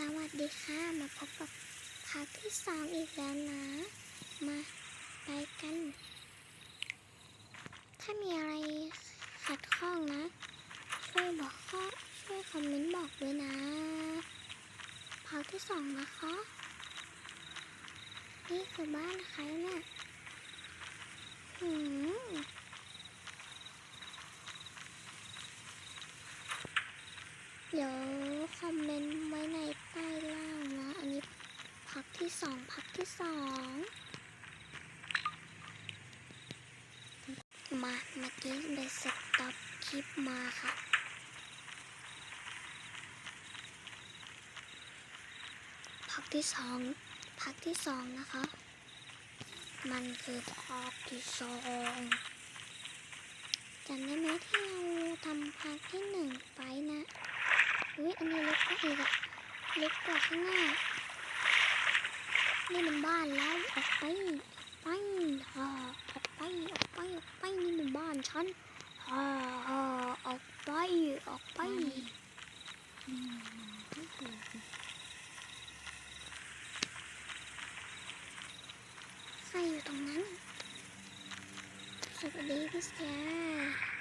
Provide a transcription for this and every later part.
สวัสดีค่ะ มาพบกับพาร์ทที่สองอีกแล้วนะ มาไปกัน ถ้ามีอะไรขัดข้องนะ ช่วยบอกข้อช่วยคอมเมนต์บอกด้วยนะพาร์ทที่สองนะคะ นี่คือบ้านใครเนี่ยหืมเดี๋ยว อมเมนต์ไว้ในใต้ล่างนะ อันนี้พักที่สองพักที่สองมาเมื่อกี้เดสต็อปคลิปมาค่ะพักที่สองพักที่สองนะคะ มันคือพักที่สองจำได้ไหมที่เราทำพักที่หนึ่งไปนะ อุ้ยอันนี้เล็กกว่าอีกอะเล็ กกว่าข้างหน้านี่มันบ้านแล้วออกไปไปฮ่าออกไปออกไปออกไปนี่มันบ้านฉันฮ่าฮ่าออกไปออกไปใครอยู่ตรงนั้นสวัสดีพี่เสีย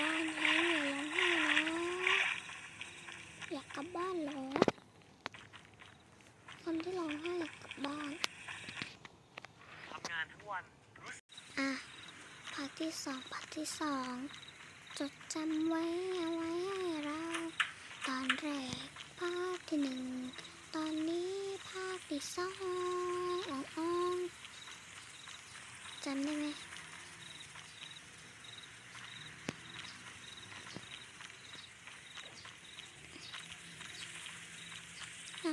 บ้านฉันอย่าร้องไห้นะ อยากกลับบ้านเหรอ คนที่ร้องไห้อยากกลับบ้าน ทำงานทั้งวันรู้สึกอะภาคที่สองภาคที่สองจดจำไว้เอาไว้ให้เรา ตอนแรกภาคที่หนึ่งตอนนี้ภาคที่สองอ่องอ่องจำได้ไหม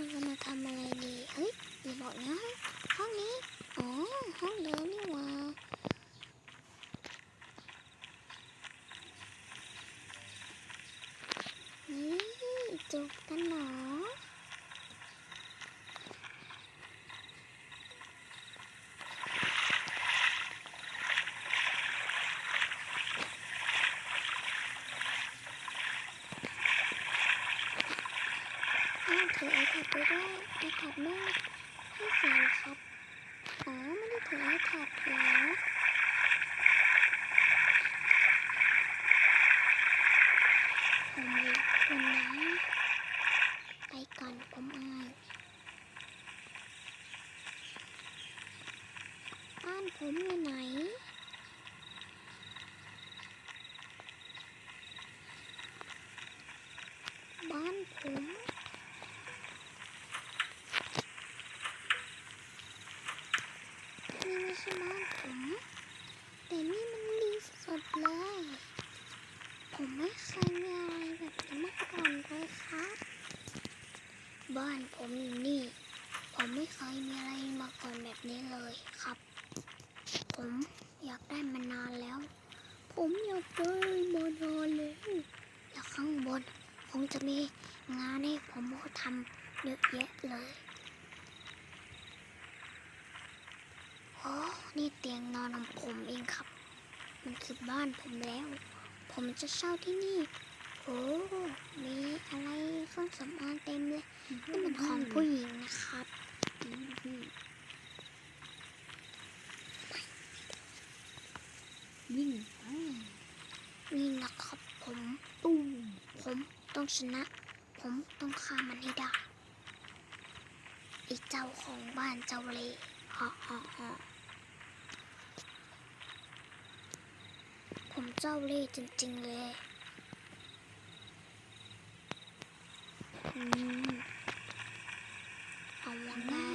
เราจะมาทำอะไรดีเฮ้ยอย่าบอกนะ ห้องนี้ อ๋อ ห้องเดิมนี่หว่า นี่จูบกันเหรอ อ้าว ถือไอแพดไปด้วยไอแพดไม่ให้เสีครับอ๋อไม่ได้ถือไอแพดเหรอผมเรียกคุณนะไปก่อนผมอายบ้านผมอยู่ไหน บ้านผม นี่ไม่ใช่บ้านผม แต่นี่มันดี สุดเลยผมไม่เคยมีอะไรแบบนี้มาก่อนเลยครับ บ้านผมอยู่นี่ ผมไม่เคยมีอะไรมาก่อนแบบนี้เลยครับ ผมอยากได้มานานแล้ว ผมอยากได้มานานแล้วแล้วข้างบนคงจะมีงานให้ผมทำเยอะแยะเลยโอ้นี่เตียงนอนของผมเองครับ มันคือบ้านผมแล้ว ผมจะเช่าที่นี่ โอ้ มีอะไรเครื่องสำอางเต็มเลย นี่มันของผู้หญิงนะครับวิ่งนี่นะครับผมตู้ผมต้องชนะ ผมต้องฆ่ามันให้ได้ไอ้เจ้าของบ้านเจ้าเล่ห์ฮ่าฮ่าฮ่าผม เจ้าเล่ห์จริง ๆ เลยอืมเอาละได้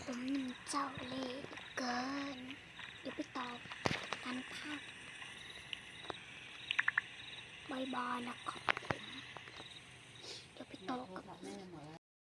ผมหนึ่งเจ้าเล่ห์เกิน เดี๋ยวไปตอบกันภาพบายบายนะครับผมเดี๋ยวไปตอกักับบแม่หมดแล้ว